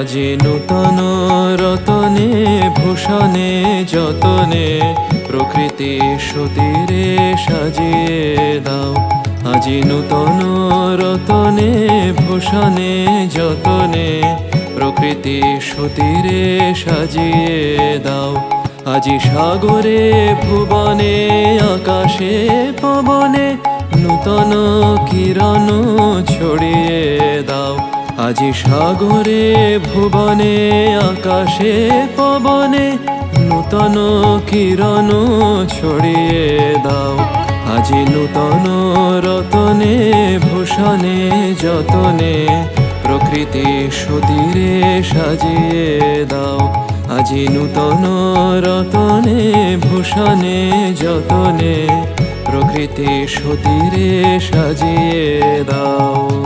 সাজে নূতন রতনে, ভূষণে যতনে, প্রকৃতি সতীরে সাজিয়ে দাও। আজি নূতন রতনে, ভূষণে যতনে, প্রকৃতি সতীরে সাজিয়ে দাও। আজি সাগরে, ভুবনে, আকাশে, পবনে, নূতন কিরণ ছড়ি আজি সাগরে, ভুবনে, আকাশে, পবনে নূতন কিরণ ছড়িয়ে দাও। আজি নূতন রতনে, ভূষণে, যতনে প্রকৃতি সুধীরে সাজিয়ে দাও। আজি নূতন রতনে, ভূষণে, যতনে প্রকৃতি সুধীরে সাজিয়ে দাও।